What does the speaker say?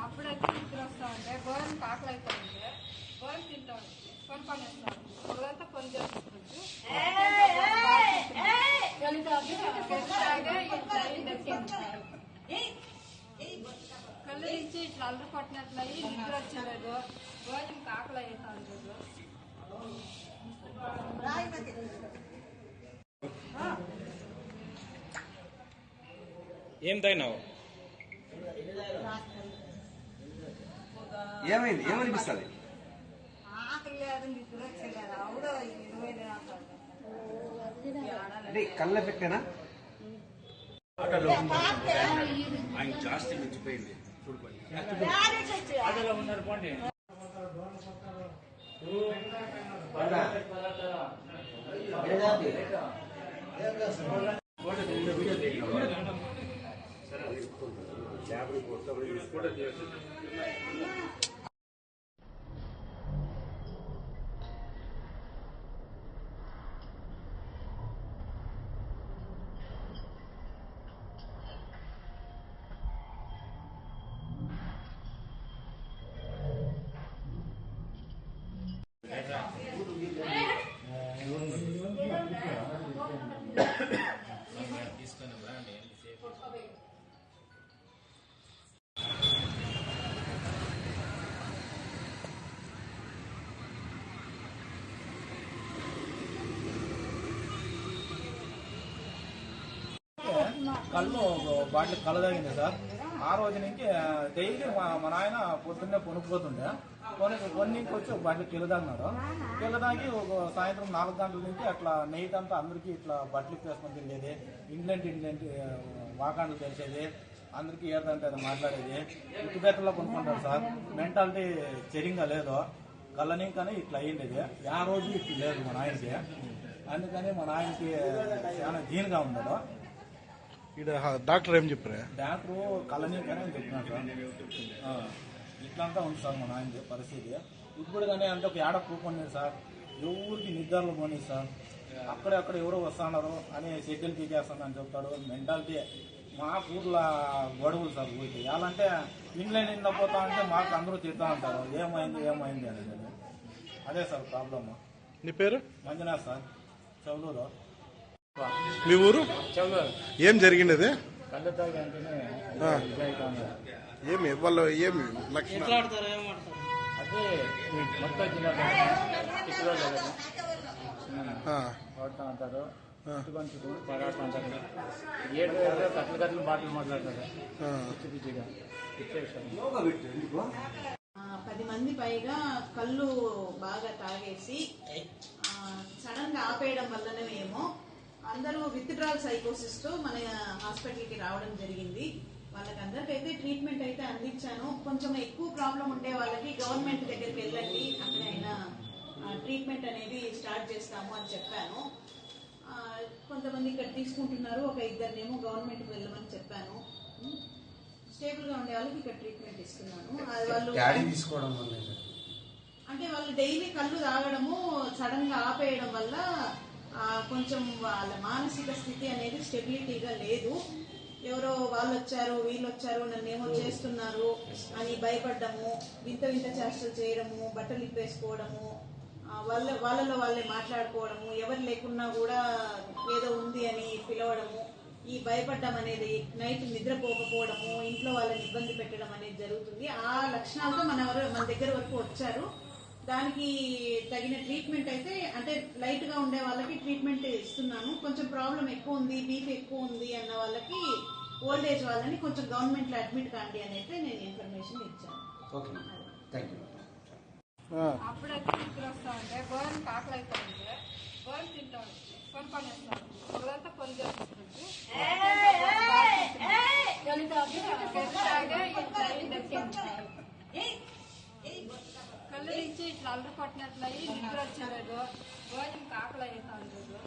అప్పుడు వచ్చి నిద్ర ఉంటే గోరం కాకలు అయిపోయింది గోరం తింటూ ఉంది పని పని పని చేస్తుంది కళ్ళు నుంచి ఇట్లా అల్లరి కొట్టినట్లయి నిద్ర వచ్చేలేదు గోరం కాకలు అవుతా ఏం తాగినావు? ఏమైంది? ఏమనిపిస్తుంది ఆకలి లేదు నిద్ర వచ్చలేదు అవుదో కళ్ళ పెట్టేనా ఆయన జాస్తి మించిపోయింది కళ్ళు బాటిల్ కళ్ళు సార్. ఆ రోజు నుంచి డైలీ మా మా నాయన పొద్దున్నే కొనుక్కోతుండే కొని కొన్నింటికి వచ్చి ఒక బాటిల్ కిలో కిలదాగి ఒక సాయంత్రం నాలుగు గంటల నుంచి అట్లా నైట్ అంతా అందరికీ ఇట్లా బట్టలు వేసుకొని తిరిగేది. ఇంగ్లాండ్ ఇంగ్లాండ్ వాకాండ్లు తెలిసేది అందరికీ ఏదంటే అది మాట్లాడేది. ఉట్టుబెత్తలో కొనుక్కుంటారు సార్. మెంటాలిటీ చెరింగా లేదు. గల్లనింకనే ఇట్లా అయ్యిండేది. ఆ రోజు ఇట్లా లేదు మా నాయనకి. అందుకని మా నాయనకి చాలా దీనిగా ఉన్నాడు ఇక్కడ డాక్టర్ ఏం చెప్పారు? డాక్టరు చెప్పినాడు సార్ ఆ, ఇట్లంతా ఉంది సార్ మా నాయనది పరిస్థితి. ఇప్పుడు కానీ అంటే ఒక ఏడ కూకొని సార్? ఎవరికి నిద్రలు పోనీ సార్? అక్కడే అక్కడ ఎవరో వస్తున్నారు అని షెడ్యూల్ తీసేస్తానని చెప్తాడు. మెంటాలిటీ మా ఊర్ల గొడవలు సార్ ఊరికి. ఎలా అంటే ఇంగ్లాండ్ నిన్న పోతా అంటే మాకు అందరూ తిడతా ఉంటారు. ఏమైంది ఏమైంది అనేది. అదే సార్ ప్రాబ్లమ్. నీ పేరు? మంజునాథ్ సార్. చౌలూరు మీ ఊరు? ఏం. ఇదైతా ఉంది. ఏమి వాళ్ళు ఏమి? లక్షణ అదే ఈ మొత్తం జిల్లా చిక్కులో ఆ, కొడతా అంటారు. ఏడు ఏదో కట్లు కట్లు బాటలు మాట్లాడతారు. పిచ్చి పిచ్చిగా పది మంది పైగా కళ్ళు బాగా తాగేసి సడన్గా ఆపేయడం వల్లనే ఏమో అందరూ విత్డ్రాల్ సైకోసిస్తో మన హాస్పిటల్కి రావడం జరిగింది. వాళ్ళకి అందరికైతే ట్రీట్మెంట్ అయితే అందించాను. కొంచెం ఎక్కువ ప్రాబ్లం ఉండే వాళ్ళకి గవర్నమెంట్ దగ్గరికి వెళ్ళండి అక్కడైనా ట్రీట్మెంట్ అనేది స్టార్ట్ చేస్తాము అని చెప్పాను. కొంతమంది ఇక్కడ తీసుకుంటున్నారు ఒక ఇద్దరినేమో గవర్నమెంట్ వెళ్ళమని చెప్పాను. స్టేబుల్గా ఉండే వాళ్ళకి ఇక్కడ ట్రీట్మెంట్ ఇస్తున్నాను. వాళ్ళు తీసుకోవడం వల్ల అంటే వాళ్ళు డైలీ కళ్ళు తాగడము సడన్గా ఆపేయడం వల్ల కొంచెం వాళ్ళ మానసిక స్థితి అనేది స్టెబిలిటీగా లేదు. ఎవరో వాళ్ళు వచ్చారు వీళ్ళు వచ్చారు నన్ను ఏమో చేస్తున్నారు అని భయపడ్డము వింత వింత చేష్టలు చేయడము బట్టలు ఇప్పేసుకోవడము వాళ్ళ వాళ్ళలో వాళ్ళే మాట్లాడుకోవడము ఎవరు లేకున్నా కూడా ఏదో ఉంది అని పిలవడము ఈ భయపడ్డం అనేది నైట్ నిద్రపోకపోవడము ఇంట్లో వాళ్ళని ఇబ్బంది పెట్టడం అనేది జరుగుతుంది. ఆ లక్షణాలతో మన మన దగ్గర వరకు వచ్చారు. దానికి తగిన ట్రీట్మెంట్ అయితే అంటే లైట్గా ఉండే వాళ్ళకి ట్రీట్మెంట్ ఇస్తున్నాను. కొంచెం ప్రాబ్లం ఎక్కువ ఉంది బీపీ ఎక్కువ ఉంది అన్న వాళ్ళకి ఓల్డ్ ఏజ్ వాళ్ళని కొంచెం గవర్నమెంట్లో అడ్మిట్ కాండి అని అయితే నేను ఇన్ఫర్మేషన్ ఇచ్చాను. ఓకే థ్యాంక్ యూ ఆ, అప్పుడే నిద్ర వస్తా ఉంటే గోరం ఆకలి అవుతా ఉంటే గోరం తింటా ఉంటే కొని పనేస్తాను అదంతా కొని చేస్తుంది కళ్ళు నుంచి ఇట్లా అల్లు కొట్టినట్లయి నిద్ర వచ్చేలేదు గోరం ఆకలి అవుతా ఉండదు